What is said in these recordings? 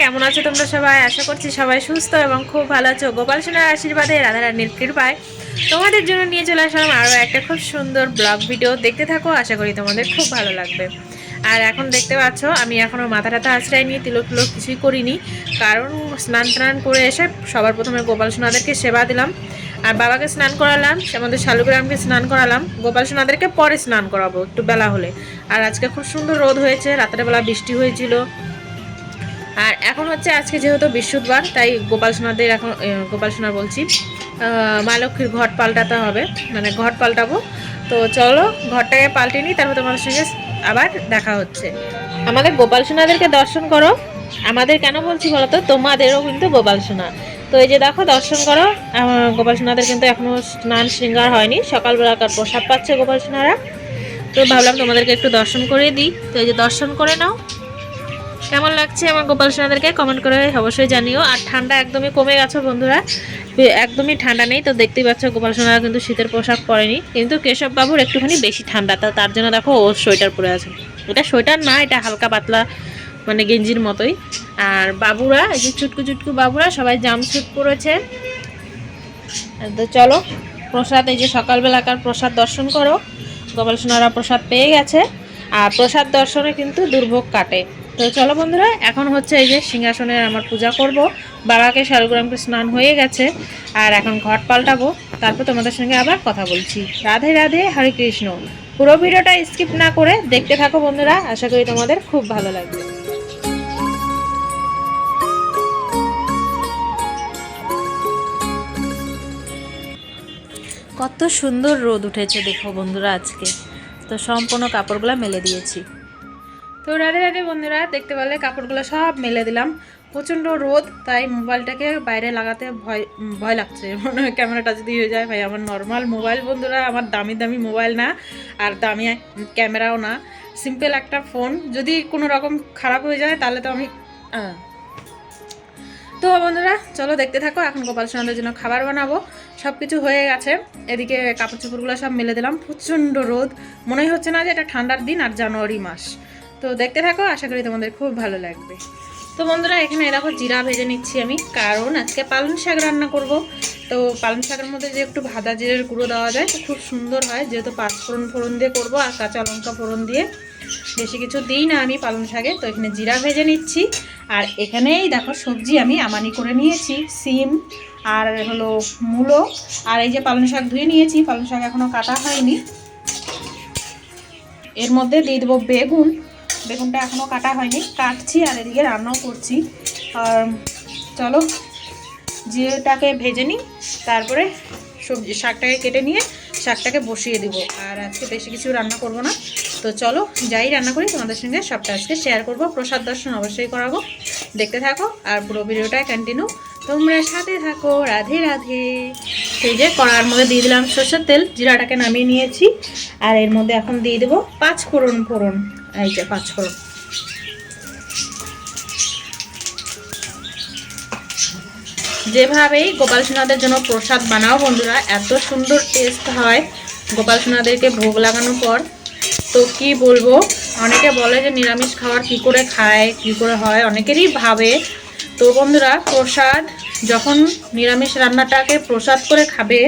কেমন আছো তোমরা সবাই? আশা করছি সবাই সুস্থ এবং খুব ভালো আছো। গোপাল সোনার আশীর্বাদে রাধারানীর কৃপায় তোমাদের জন্য নিয়ে চলে আসলাম আরও একটা খুব সুন্দর ব্লগ ভিডিও। দেখতে থাকো, আশা করি তোমাদের খুব ভালো লাগবে। আর এখন দেখতে পাচ্ছ, আমি এখনও মাথা টাথা আশ্রয় নিয়ে তিলক তিলক কিছুই করিনি। কারণ স্নান টান করে এসে সবার প্রথমে গোপাল সোনাদেরকে সেবা দিলাম। আর বাবাকে স্নান করালাম, আমাদের শালুগ্রামকে স্নান করালাম। গোপাল সোনাদেরকে পরে স্নান করাবো, একটু বেলা হলে। আর আজকে খুব সুন্দর রোদ হয়েছে রাতের বেলা বৃষ্টি হয়েছিল। আর এখন হচ্ছে আজকে যেহেতু বৃহস্পতিবার, তাই গোপাল সোনাদের এখন গোপাল সোনা বলছি মা লক্ষ্মীর ঘট পাল্টাতে হবে মানে ঘট পাল্টাবো। তো চলো ঘরটাকে পাল্টে নিই, তারপর তোমাদের সঙ্গে আবার দেখা হচ্ছে। আমাদের গোপাল সোনাদেরকে দর্শন করো। আমাদের কেন বলছি বলো তো? তোমাদেরও কিন্তু গোপাল সোনা। তো এই যে দেখো, দর্শন করো। গোপাল সোনাদের কিন্তু এখনও স্নান শৃঙ্গার হয়নি। সকালবেলাকার প্রসাদ পাচ্ছে গোপাল সোনারা। তো ভাবলাম তোমাদেরকে একটু দর্শন করে দিই। তো এই যে দর্শন করে নাও। কেমন লাগছে আমার গোপাল সোনাদেরকে? কমেন্ট করে অবশ্যই জানিও। আর ঠান্ডা একদমই কমে গেছে বন্ধুরা। একদমই ঠান্ডা নেই, তো দেখতেই পাচ্ছ গোপাল সোনারা কিন্তু শীতের পোশাক পরেনি। কিন্তু কেশব বাবুর একটুখানি বেশি ঠান্ডা, তা তার জন্য দেখো ও সোয়েটার পরে আছে। এটা সোয়েটার না, এটা হালকা পাতলা মানে গেঞ্জির মতোই। আর বাবুরা, এই যে চুটকু চুটকু বাবুরা, সবাই জামস্যুট পরেছে। তো চলো, প্রসাদ, এই যে সকালবেলাকার প্রসাদ দর্শন করো। গোপাল সোনারা প্রসাদ পেয়ে গেছে। আর প্রসাদ দর্শনে কিন্তু দুর্ভোগ কাটে। তো চলো বন্ধুরা, এখন হচ্ছে এই যে সিংহাসনের আমার পূজা করব। বাবাকে শালগ্রামকে স্নান হয়ে গেছে, আর এখন ঘট পাল্টাবো। তারপর তোমাদের সঙ্গে আবার কথা বলছি। রাধে রাধে, হরে কৃষ্ণ। পুরো ভিডিওটা স্কিপ না করে দেখতে থাকো বন্ধুরা, আশা করি তোমাদের খুব ভালো লাগবে। কত সুন্দর রোদ উঠেছে দেখো বন্ধুরা আজকে। তো সম্পূর্ণ কাপড়গুলো মেলে দিয়েছি। তো রাধে রাধে বন্ধুরা, দেখতে পেলে কাপড়গুলো সব মেলে দিলাম। প্রচণ্ড রোদ, তাই মোবাইলটাকে বাইরে লাগাতে ভয় ভয় লাগছে। মনে হয় ক্যামেরাটা যদি হয়ে যায়, ভাই, আমার নর্মাল মোবাইল বন্ধুরা, আমার দামি দামি মোবাইল না, আর দামি ক্যামেরাও না। সিম্পল একটা ফোন যদি কোনো রকম খারাপ হয়ে যায়, তাহলে তো আমি তো বন্ধুরা, চলো দেখতে থাকো, এখন গোপাল সোনাদের জন্য খাবার বানাবো। সব কিছু হয়ে গেছে, এদিকে কাপড় চোপড়গুলো সব মেলে দিলাম। প্রচণ্ড রোদ, মনে হচ্ছে না যে এটা ঠান্ডার দিন আর জানুয়ারি মাস। তো দেখতে থাকো, আশা করি তোমাদের খুব ভালো লাগবে। তো বন্ধুরা, এখানে এরকম জিরা ভেজে নিচ্ছি আমি, কারণ আজকে পালং শাক রান্না করব। তো পালং শাকের মধ্যে যে একটু ভাদা জিরের গুঁড়ো দেওয়া যায়, তো খুব সুন্দর হয়, যেহেতু পাঁচফোড়ন ফোড়ন দিয়ে করব আর কাঁচা লঙ্কা ফোড়ন দিয়ে। বেশি কিছু দিই না আমি পালং শাকে, তো এখানে জিরা ভেজে নিচ্ছি। আর এখানেই দেখো সবজি আমি আমানি করে নিয়েছি, সিম আর হলো মূলো। আর এই যে পালং শাক ধুয়ে নিয়েছি, পালং শাক এখনও কাটা হয়নি। এর মধ্যে দিয়ে দেবো বেগুন বেগুনটা এখনও কাটা হয়নি। কাটছি আর এদিকে রান্নাও করছি। আর চলো জিরেটাকে ভেজে নিই, তারপরে সবজি শাকটাকে কেটে নিয়ে শাকটাকে বসিয়ে দিব। আর আজকে বেশি কিছু রান্না করব না। তো চলো, যাই রান্না করি, তোমাদের সঙ্গে সবটা আজকে শেয়ার করব। প্রসাদ দর্শন অবশ্যই করাবো। দেখতে থাকো আর পুরো ভিডিওটা কন্টিনিউ তোমরা সাথে থাকো, রাধে রাধে। সেই যে কড়ার মধ্যে দিয়ে দিলাম সর্ষের তেল, জিরাটাকে নামিয়ে নিয়েছি। আর এর মধ্যে এখন দিয়ে দেবো পাঁচ ফোড়ন ফোড়ন। এই যে পাঁচ ফোড়ন। যেভাবেই গোপাল সোনাদের জন্য প্রসাদ বানাও বন্ধুরা, এত সুন্দর টেস্ট হয় গোপাল সোনাদেরকে ভোগ লাগানোর পর। তো কি বলব, অনেকে বলে যে নিরামিষ খাওয়ার কি করে খায়, কি করে হয়, অনেকেরই ভাবে। তো বন্ধুরা, প্রসাদ, যখন নিরামিষ রান্নাটাকে প্রসাদ করে খাবে,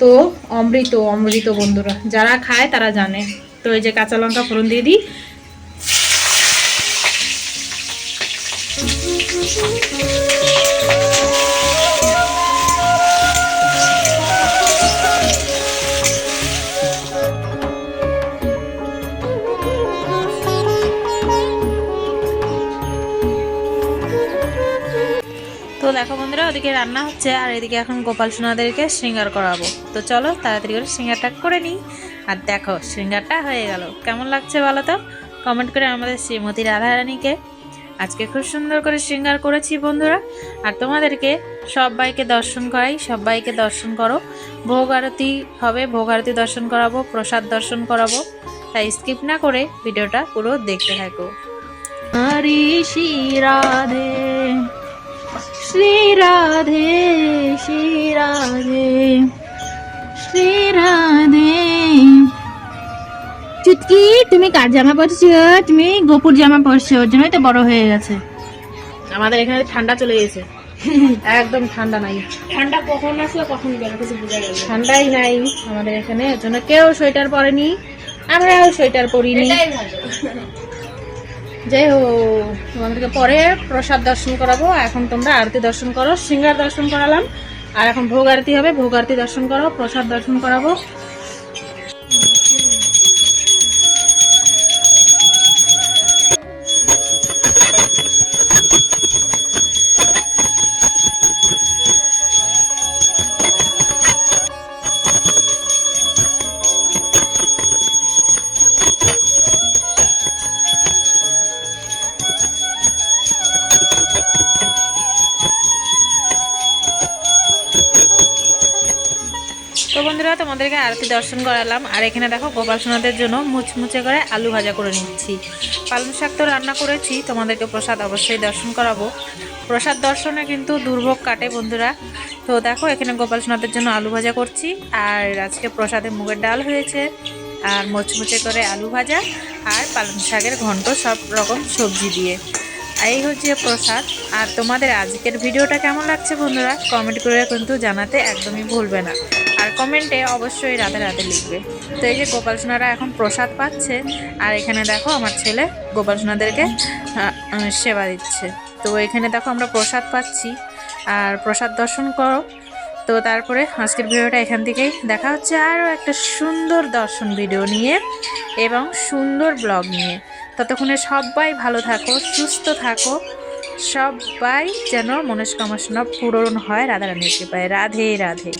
তো অমৃত অমৃত বন্ধুরা, যারা খায় তারা জানে। তো এই যে কাঁচা লঙ্কা ফোড়ন দিয়ে দিই তো দেখো বন্ধুরা, ওদিকে রান্না হচ্ছে আর এদিকে এখন গোপাল সোনাদেরকে শৃঙ্গার করাবো। তো চলো তাড়াতাড়ি করে শৃঙ্গারটা করে নিই। আর দেখো, শৃঙ্গারটা হয়ে গেল। কেমন লাগছে বলো তো? কমেন্ট করে আমাদের শ্রীমতী রাধারানীকে। আজকে খুব সুন্দর করে শৃঙ্গার করেছি বন্ধুরা। আর তোমাদেরকে সবাইকে দর্শন করাই, সবাইকে দর্শন করো। ভোগ আরতি হবে, ভোগ আরতি দর্শন করাবো, প্রসাদ দর্শন করাবো। তাই স্কিপ না করে ভিডিওটা পুরো দেখতে থাকো। হরি শ্রী রাধে শ্রী রাধে। তুমি কার জামা পরছো? তুমি গোপুর জামা পরছো ওর জন্যই তো বড় হয়ে গেছে। আমাদের এখানে ঠান্ডা চলে গেছে। একদম ঠান্ডা নাই। ঠান্ডা কখন আসলে কখন গেল কিছু বোঝা গেল ঠান্ডাই নাই আমাদের এখানে এর জন্য কেউ সোয়েটার পরেনি আমরাও সোয়েটার পরিনি। যাই হোক তোমাদেরকে পরে প্রসাদ দর্শন করাবো। এখন তোমরা আরতি দর্শন করো সিঙ্গার দর্শন করালাম। আর এখন ভোগ আরতি হবে ভোগ আরতি দর্শন করো প্রসাদ দর্শন করাবো। বন্ধুরা, তোমাদেরকে আরতি দর্শন করালাম। আর এখানে দেখো, গোপাল সোনাদের জন্য মুচমুচে করে আলু ভাজা করে নিচ্ছি। পালং শাক তো রান্না করেছি, তোমাদেরকে প্রসাদ অবশ্যই দর্শন করাবো। প্রসাদ দর্শনে কিন্তু দুর্ভোগ কাটে বন্ধুরা। তো দেখো, এখানে গোপাল সোনাদের জন্য আলু ভাজা করছি। আর আজকে প্রসাদে মুগের ডাল হয়েছে। আর মুচমুচে করে আলু ভাজা আর পালং শাকের ঘন্ট সব রকম সবজি দিয়ে। এই হচ্ছে প্রসাদ। আর তোমাদের আজকের ভিডিওটা কেমন লাগছে বন্ধুরা, কমেন্ট করে কিন্তু জানাতে একদমই ভুলবে না। আর কমেন্টে অবশ্যই রাতে রাতে লিখবে। তো এই যে গোপাল সোনারা এখন প্রসাদ পাচ্ছে, আর এখানে দেখো আমার ছেলে গোপাল সোনাদেরকে সেবা দিচ্ছে। তো এখানে দেখো আমরা প্রসাদ পাচ্ছি, আর প্রসাদ দর্শন করো। তো তারপরে আজকের ভিডিওটা এখান থেকেই দেখা হচ্ছে আরও একটা সুন্দর দর্শন ভিডিও নিয়ে এবং সুন্দর ব্লগ নিয়ে। ততক্ষণে সবাই ভালো থাকো, সুস্থ থাকো। সবাই যেন মনস্কামনা পূরণ হয় রাধারানীর কৃপায়। রাধে রাধে।